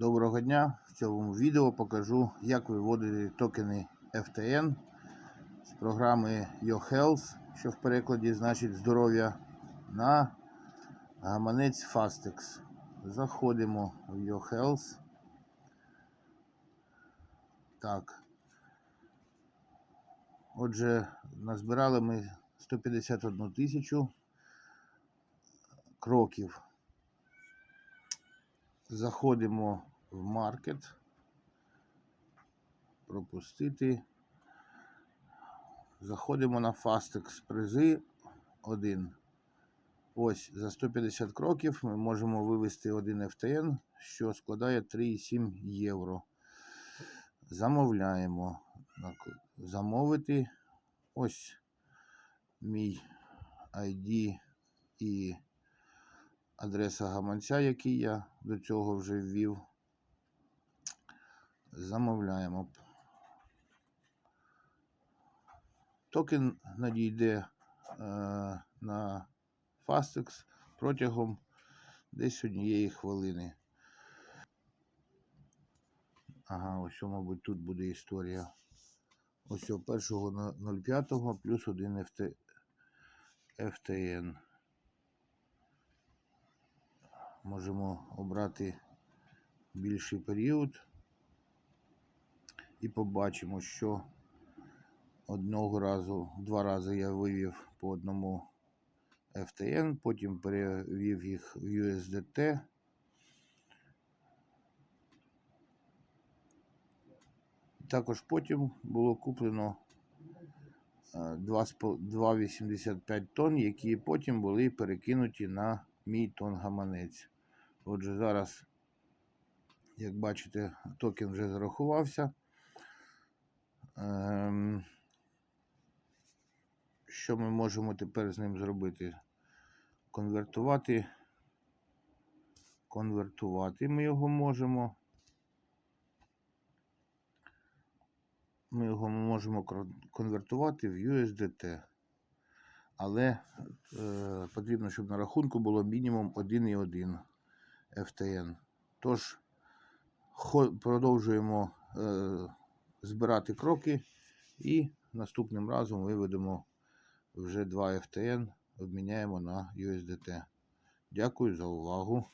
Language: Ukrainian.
Доброго дня! В цьому відео покажу, як виводити токени FTN з програми YoHealth, що в перекладі значить здоров'я, на гаманець Fastex. Заходимо в YoHealth. Так. Отже, назбирали ми 151 тисячу кроків. Заходимо в маркет. Пропустити. Заходимо на Fastex призи 1. Ось за 150 кроків ми можемо вивести один FTN, що складає 3,7 євро. Замовляємо. Замовити. Ось мій ID і адреса гаманця, який я до цього вже ввів. Замовляємо. Токен надійде е, на Fastex протягом десь однієї хвилини. Ага, ось, мабуть, тут буде історія. Ось 1.05 плюс 1 FT, FTN. Можемо обрати більший період і побачимо, що одного разу, два рази я вивів по одному FTN, потім перевів їх в USDT. Також потім було куплено 2,85 тонн, які потім були перекинуті на мій тон гаманець. Отже, зараз, як бачите, токен вже зарахувався. Ем, що ми можемо тепер з ним зробити? Конвертувати. Конвертувати ми його можемо. Ми його можемо конвертувати в USDT. Але е, потрібно, щоб на рахунку було мінімум 1,1 FTN. Тож, продовжуємо е, збирати кроки і наступним разом виведемо вже 2 FTN, обміняємо на USDT. Дякую за увагу.